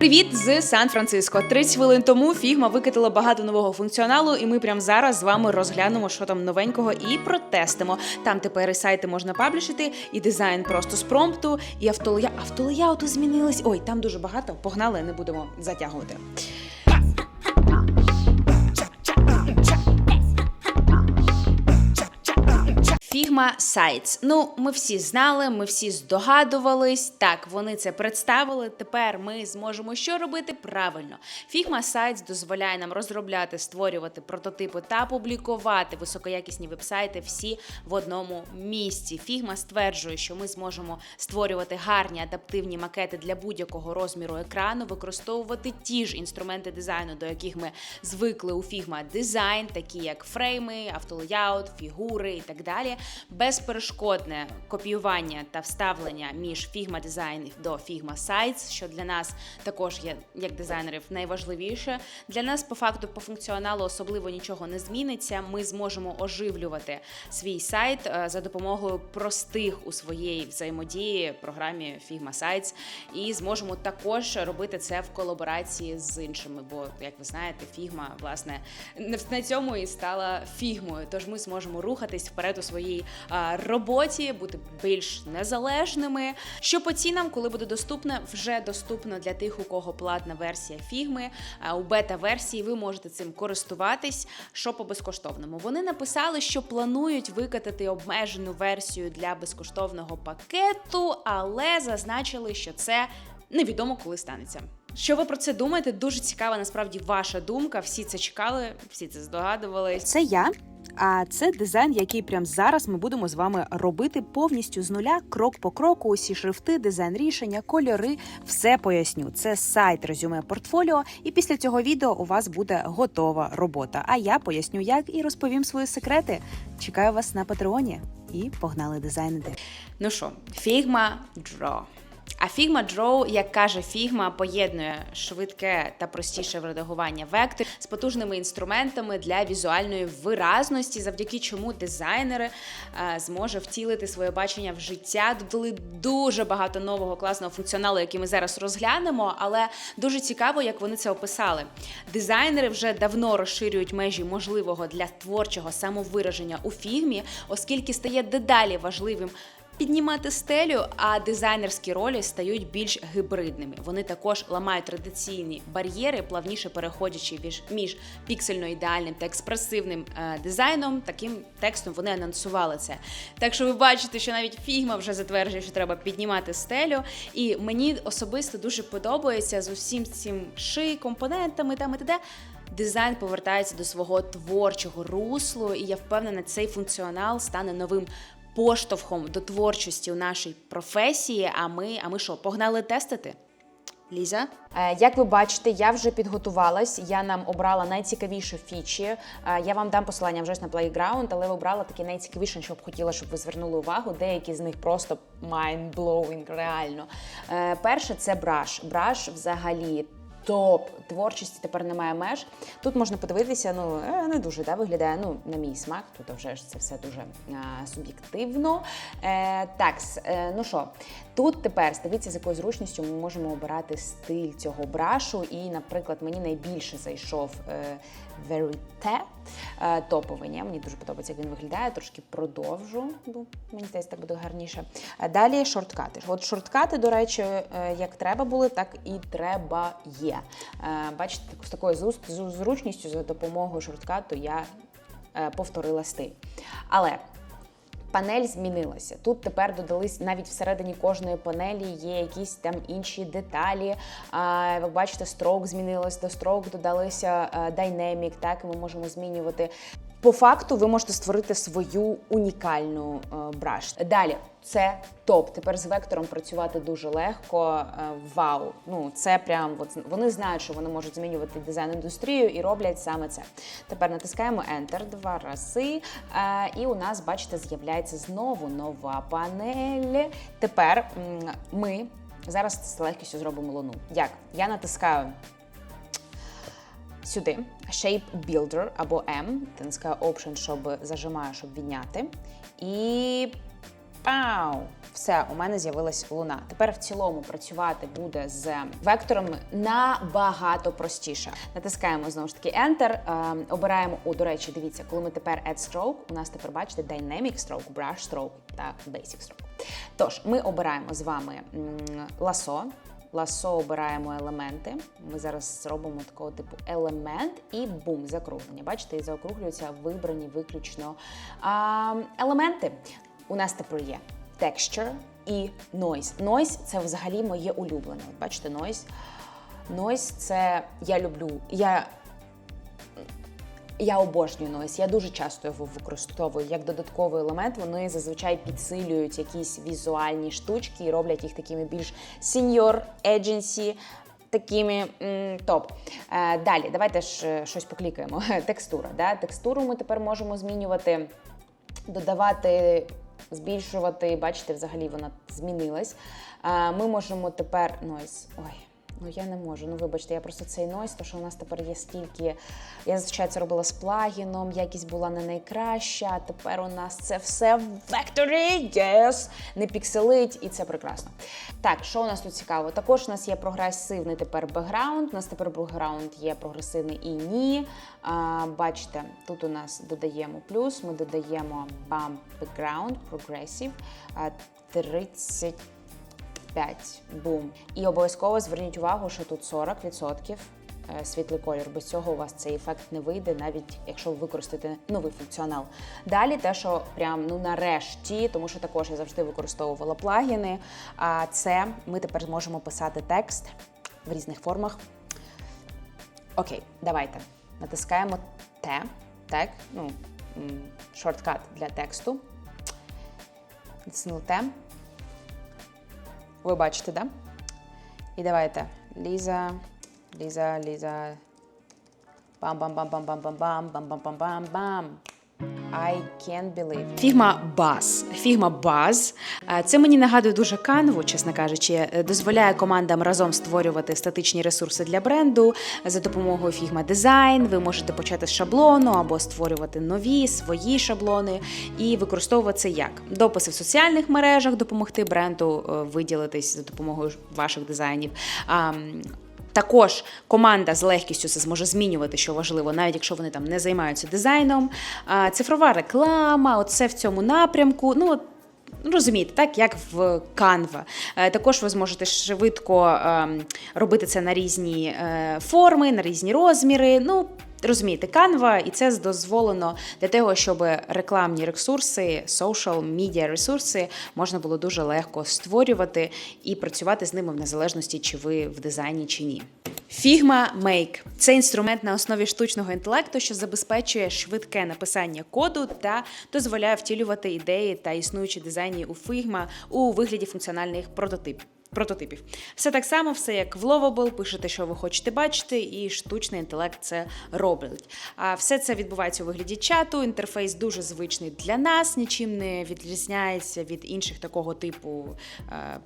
Привіт з Сан-Франциско. 30 хвилин тому Фігма викатила багато нового функціоналу, і ми прямо зараз з вами розглянемо, що там новенького, і протестимо. Там тепер і сайти можна паблішити, і дизайн просто з промпту, і автолея... автолеяуту змінились. Ой, там дуже багато. Погнали, не будемо затягувати. Figma Sites. Ну, ми всі знали, ми всі здогадувались. Так, вони це представили. Тепер ми зможемо що робити правильно. Figma Sites дозволяє нам розробляти, створювати прототипи та публікувати високоякісні вебсайти всі в одному місці. Figma стверджує, що ми зможемо створювати гарні адаптивні макети для будь-якого розміру екрану, використовувати ті ж інструменти дизайну, до яких ми звикли у Figma дизайн, такі як фрейми, автолеяут, фігури і так далі. Безперешкодне копіювання та вставлення між Figma дизайнів до Figma Sites, що для нас також є як дизайнерів найважливіше. Для нас по факту по функціоналу особливо нічого не зміниться. Ми зможемо оживлювати свій сайт е, за допомогою простих у своєї взаємодії програмі Figma Sites і зможемо також робити це в колаборації з іншими. Бо, як ви знаєте, Figma, власне не на цьому і стала фігмою. Тож ми зможемо рухатись вперед у своїй роботі, бути більш незалежними. Що по цінам, коли буде доступне, вже доступно для тих, у кого платна версія фігми. У бета-версії ви можете цим користуватись. Що по безкоштовному? Вони написали, що планують викатати обмежену версію для безкоштовного пакету, але зазначили, що це невідомо коли станеться. Що ви про це думаєте? Дуже цікава насправді ваша думка. Всі це чекали, всі це здогадувались. Це я. А це дизайн, який прямо зараз ми будемо з вами робити повністю з нуля, крок по кроку. Усі шрифти, дизайн рішення, кольори. Все поясню. Це сайт резюме портфоліо. І після цього відео у вас буде готова робота. А я поясню, як і розповім свої секрети. Чекаю вас на патреоні. І погнали дизайнити. Ну що, Figma Draw. А Figma Draw, як каже Figma, поєднує швидке та простіше редагування вектор з потужними інструментами для візуальної виразності, завдяки чому дизайнери е, зможе втілити своє бачення в життя. Додали дуже багато нового класного функціоналу, який ми зараз розглянемо, але дуже цікаво, як вони це описали. Дизайнери вже давно розширюють межі можливого для творчого самовираження у фігмі, оскільки стає дедалі важливим піднімати стелю, а дизайнерські ролі стають більш гибридними. Вони також ламають традиційні бар'єри, плавніше переходячи між, між піксельно ідеальним та експресивним е, дизайном. Таким текстом вони анонсували це. Так що ви бачите, що навіть фігма вже затверджує, що треба піднімати стелю. І мені особисто дуже подобається з усім цим ши, компонентами там і т.д. Дизайн повертається до свого творчого руслу, і я впевнена, цей функціонал стане новим поштовхом до творчості у нашій професії. А ми, а ми що, погнали тестити? Ліза? Е, Як ви бачите, я вже підготувалась. Я нам обрала найцікавіші фічі. Е, Я вам дам посилання вже на Playground, але обрала такі найцікавіші, що б хотіла, щоб ви звернули увагу. Деякі з них просто mind-blowing, реально. Е, Перше це браш. Браш взагалі. Топ творчості тепер немає меж. Тут можна подивитися, ну е, не дуже да, виглядає. Ну, на мій смак. Тут вже ж це все дуже а, суб'єктивно. Е, так, е, ну що, тут тепер дивіться, з якою зручністю ми можемо обирати стиль цього брашу. І, наприклад, мені найбільше зайшов е, Verite топовий. Ні? Мені дуже подобається, як він виглядає. Трошки продовжу, бо мені здається, так буде гарніше. Е, Далі шорткати. От шорткати, до речі, е, як треба були, так і треба є. Е, Бачите, з такою зру- зру- зручністю за допомогою шорткату я е, повторила стиль. Але Панель змінилася. Тут тепер додались навіть всередині кожної панелі є якісь там інші деталі. А, ви бачите, строк змінилось, до строк додалися е, Dynamic, так ми можемо змінювати. По факту ви можете створити свою унікальну е, браш. Далі це топ. Тепер з вектором працювати дуже легко. Е, Вау! Ну це прям от, вони знають, що вони можуть змінювати дизайн індустрію і роблять саме це. Тепер натискаємо Enter два рази. Е, і у нас, бачите, з'являється знову нова панель. Тепер ми зараз з легкістю зробимо луну. Як? Я натискаю сюди Shape Builder або M, натискаю Option, щоб зажимаю, щоб відняти. І пау! Все, у мене з'явилась луна. Тепер в цілому працювати буде з векторами набагато простіше. Натискаємо знову ж таки Enter, е, обираємо. О, до речі, дивіться, коли ми тепер Add Stroke, у нас тепер бачите Dynamic Stroke, Brush Stroke та Basic Stroke. Тож, ми обираємо з вами ласо. Ласо обираємо елементи. Ми зараз зробимо такого типу елемент і бум, закруглення. Бачите, і заокруглюються вибрані виключно а, елементи. У нас тепер є texture і noise. Noise – це взагалі моє улюблене. Бачите, noise. Noise – це я люблю. Я я обожнюю Noise, я дуже часто його використовую як додатковий елемент. Вони зазвичай підсилюють якісь візуальні штучки і роблять їх такими більш senior agency, такими топ. Е, далі, давайте ж е, щось поклікаємо. Текстура. Да? Текстуру ми тепер можемо змінювати, додавати, збільшувати. Бачите, взагалі вона змінилась. Е, ми можемо тепер Noise. Ой. Ну я не можу. Ну вибачте, я просто цей нойс, то що у нас тепер є стільки. Я зазвичай це робила з плагіном, якість була не найкраща. а Тепер у нас це все в векторі, yes! не пікселить, і це прекрасно. Так, що у нас тут цікаво? Також у нас є прогресивний тепер бекграунд. У нас тепер бекграунд є прогресивний і ні. А, бачите, тут у нас додаємо плюс, ми додаємо bump background, progressive, 30 5. Бум. І обов'язково зверніть увагу, що тут 40% е, світлий колір. Без цього у вас цей ефект не вийде, навіть якщо ви використаєте новий функціонал. Далі те, що прям ну нарешті, тому що також я завжди використовувала плагіни. А це ми тепер зможемо писати текст в різних формах. Окей, давайте натискаємо Т, так, ну, шорткат для тексту. Натиснули Т. Ви бачите, да? І давайте. Ліза, Ліза, Ліза. Бам-бам-бам-бам-бам-бам-бам, бам-бам-бам-бам-бам. I can't believe. Фігма Buzz. Фігма Buzz. Е, Це мені нагадує дуже канву, чесно кажучи, Е, дозволяє командам разом створювати статичні ресурси для бренду за допомогою Figma Design. Ви можете почати з шаблону або створювати нові свої шаблони і використовувати це як дописи в соціальних мережах, допомогти бренду е, виділитись за допомогою ваших дизайнів. Також команда з легкістю це зможе змінювати, що важливо, навіть якщо вони там не займаються дизайном. Цифрова реклама, оце в цьому напрямку. Ну, ну, розумієте, так як в Canva. Е, Також ви зможете швидко ем, робити це на різні е, форми, на різні розміри. Ну, розумієте, Canva, і це дозволено для того, щоб рекламні ресурси, social media ресурси можна було дуже легко створювати і працювати з ними в незалежності, чи ви в дизайні чи ні. Figma Make – це інструмент на основі штучного інтелекту, що забезпечує швидке написання коду та дозволяє втілювати ідеї та існуючі дизайні у Figma у вигляді функціональних прототипів. Прототипів. Все так само, все як в Lovable, пишете, що ви хочете бачити, і штучний інтелект це робить. А все це відбувається у вигляді чату. Інтерфейс дуже звичний для нас, нічим не відрізняється від інших такого типу е,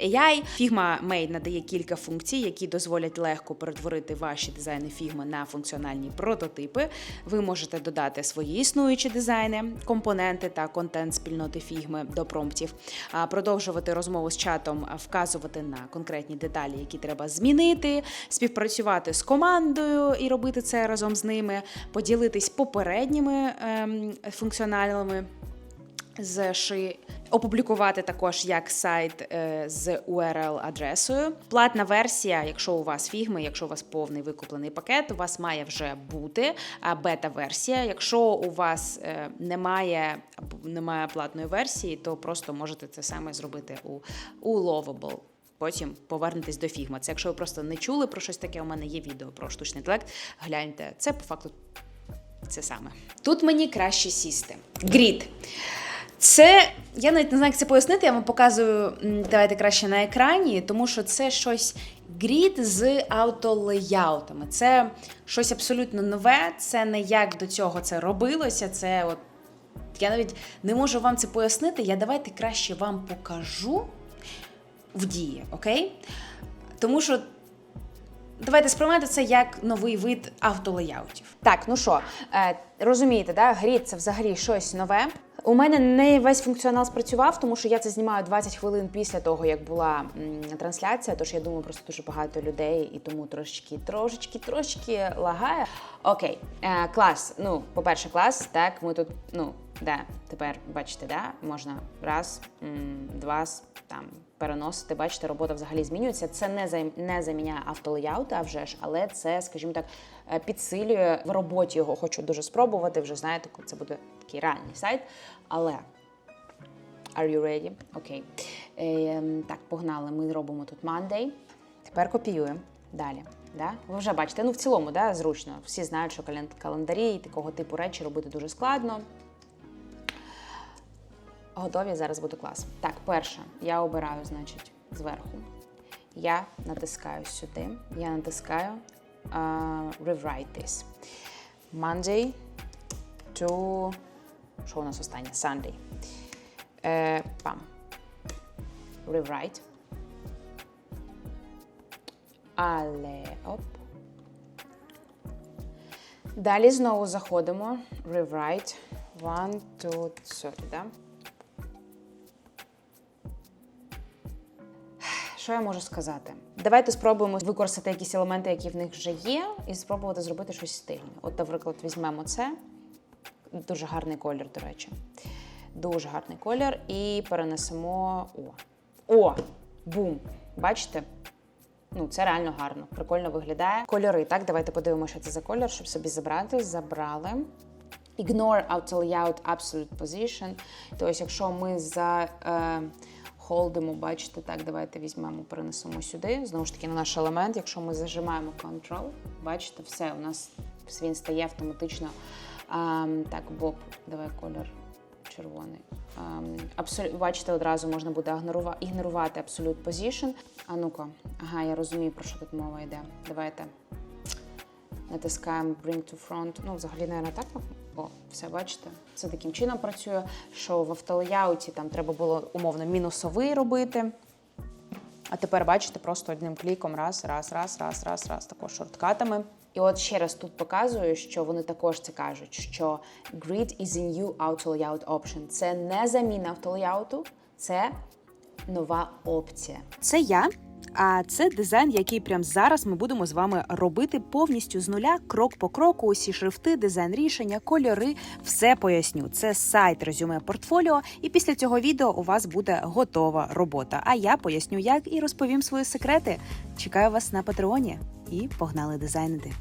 AI. Figma Made надає кілька функцій, які дозволять легко перетворити ваші дизайни Figma на функціональні прототипи. Ви можете додати свої існуючі дизайни, компоненти та контент спільноти Figma до промптів, а, продовжувати розмову з чатом, а, вказувати на конкретні деталі, які треба змінити, співпрацювати з командою і робити це разом з ними, поділитись попередніми ем, функціональними з ши. Опублікувати також як сайт е, з URL-адресою. Платна версія, якщо у вас фігми, якщо у вас повний викуплений пакет, у вас має вже бути бета-версія. Якщо у вас е, немає немає платної версії, то просто можете це саме зробити у, у Lovable. Потім повернетесь до фігма. Це якщо ви просто не чули про щось таке, у мене є відео про штучний інтелект. Гляньте, це по факту це саме. Тут мені краще сісти. Грід. Це я навіть не знаю, як це пояснити. Я вам показую давайте краще на екрані, тому що це щось грід з автолеяутами. Це щось абсолютно нове. Це не як до цього це робилося. Це от я навіть не можу вам це пояснити. Я давайте краще вам покажу в дії, окей? Тому що давайте сприймати це як новий вид автолеяутів. Так, ну що, е, розумієте, да? грід це взагалі щось нове. У мене не весь функціонал спрацював, тому що я це знімаю 20 хвилин після того, як була м, трансляція. Тож я думаю, просто дуже багато людей, і тому трошечки, трошечки, трошечки лагає. Окей, е, клас. Ну, по-перше, клас. Так, ми тут, ну, да, тепер бачите, да, можна раз, м, два, там переносити. Бачите, робота взагалі змінюється. Це не займ- не заміняє автолеяути, а вже ж, але це, скажімо так, е, підсилює в роботі його. Хочу дуже спробувати. Вже знаєте, це буде такий ранній сайт. Але are you ready? Окей. Ем, так, погнали. Ми робимо тут Monday. Тепер копіюємо. Далі. Да? Ви вже бачите, ну в цілому, да, зручно. Всі знають, що кален- календарі і такого типу речі робити дуже складно. Готові? Зараз буде клас. Так, перше, я обираю, значить, зверху. Я натискаю сюди. Я натискаю uh, Rewrite this. Monday to. Що у нас останнє? Sunday. Е, пам. Rewrite. Але оп. Далі знову заходимо. Rewrite. One, two, three, да? Що я можу сказати? Давайте спробуємо використати якісь елементи, які в них вже є, і спробувати зробити щось стильне. От, наприклад, візьмемо це. Дуже гарний колір, до речі. Дуже гарний колір. І перенесемо. О! О! Бум! Бачите? Ну, це реально гарно, прикольно виглядає. Кольори, так, давайте подивимося, що це за колір, щоб собі забрати. Забрали. Ignore auto layout absolute position. Тобто, якщо ми за е, холдимо, бачите, так, давайте візьмемо, перенесемо сюди. Знову ж таки, на наш елемент. Якщо ми зажимаємо Ctrl, бачите, все, у нас він стає автоматично. Ем, так, Боб, давай колір червоний. Ем, абсолют, бачите, одразу можна буде ігнорувати Absolute Position. А ну-ка, ага, я розумію, про що тут мова йде. Давайте натискаємо Bring to Front. Ну, взагалі, наверное, так. О, все бачите. Це таким чином працює, що в автолеяуті там треба було умовно мінусовий робити. А тепер бачите, просто одним кліком раз, раз, раз, раз, раз, раз, також шорткатами. І от ще раз тут показую, що вони також це кажуть, що Grid is a new auto layout option. Це не заміна автолеяуту, це нова опція. Це я. А це дизайн, який прямо зараз ми будемо з вами робити повністю з нуля, крок по кроку. Усі шрифти, дизайн рішення, кольори. Все поясню. Це сайт резюме портфоліо. І після цього відео у вас буде готова робота. А я поясню, як і розповім свої секрети. Чекаю вас на Патреоні. І погнали дизайнити.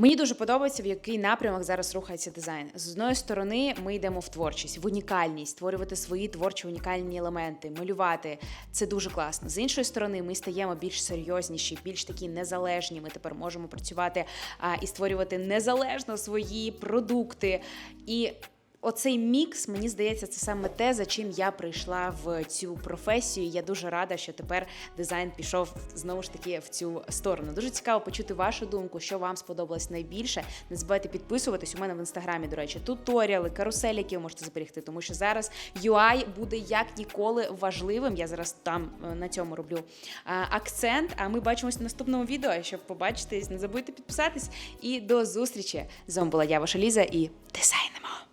Мені дуже подобається, в який напрямок зараз рухається дизайн. З одної сторони, ми йдемо в творчість, в унікальність, створювати свої творчі унікальні елементи, малювати. Це дуже класно. З іншої сторони, ми стаємо більш серйозніші, більш такі незалежні. Ми тепер можемо працювати а, і створювати незалежно свої продукти. І Оцей мікс, мені здається, це саме те, за чим я прийшла в цю професію. Я дуже рада, що тепер дизайн пішов знову ж таки в цю сторону. Дуже цікаво почути вашу думку, що вам сподобалось найбільше. Не забувайте підписуватись. У мене в інстаграмі, до речі, туторіали, каруселі, які ви можете зберегти, тому що зараз UI буде як ніколи важливим. Я зараз там е, на цьому роблю акцент. А ми бачимось в наступному відео. Щоб побачитись, не забудьте підписатись. І до зустрічі! З вами була я, ваша Ліза, і дизайнемо!